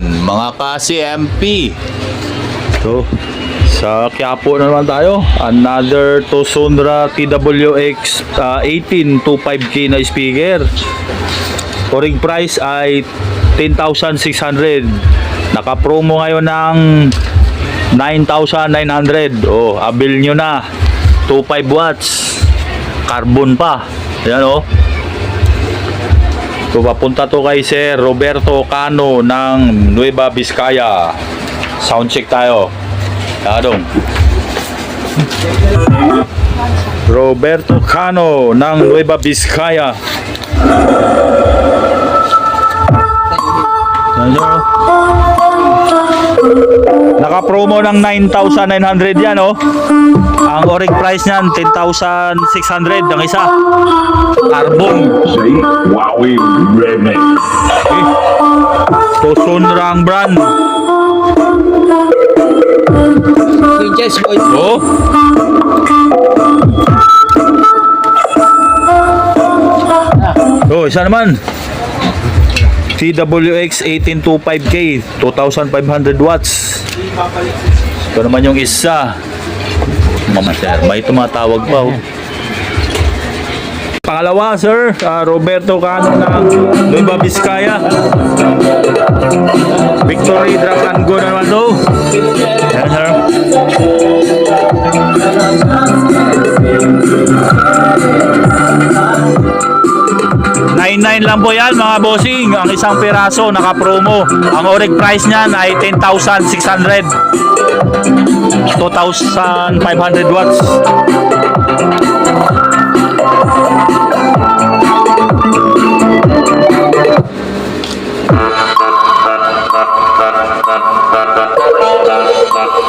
Mga ka-CMP. So, sa Quiapo na naman tayo. Another Tosundra TWX uh, 18 25K na speaker. Touring price ay 10,600. Naka-promo ngayon ng 9,900. Oh, abil nyo na. 25 watts. Carbon pa. Yan oh. So, papunta to kay Sir Roberto Cano ng Nueva Vizcaya. Sound check tayo. Adong. Roberto Cano ng Nueva Vizcaya. Ano? Naka-promo ng 9,900 yan, oh. Ang orig price niyan, 10,600 ang isa. Carbon. Wowie Remix. Eh. Tosunra ang brand. Yes, boy. Oh. Oh, isa naman. TWX 1825K, 2500 watts. Ito naman yung isa. Mama sir, may tumatawag pa oh. Pangalawa, sir, ah, Roberto Cano ng Nueva Vizcaya. Victory Drag and Go na naman to. Yan, sir. Nine nine lang po yan mga bossing. Ang isang piraso naka-promo. Ang orig price niyan ay 10,600. 2,500 watts.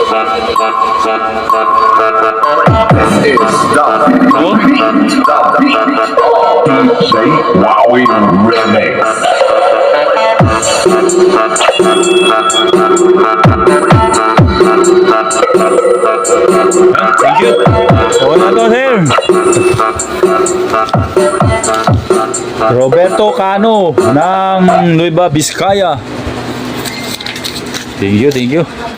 It's the Oh. Say Wowie Remix. Ah, Thank you. Na to, sir. Roberto Cano ng Nueva Vizcaya. Thank you, thank you.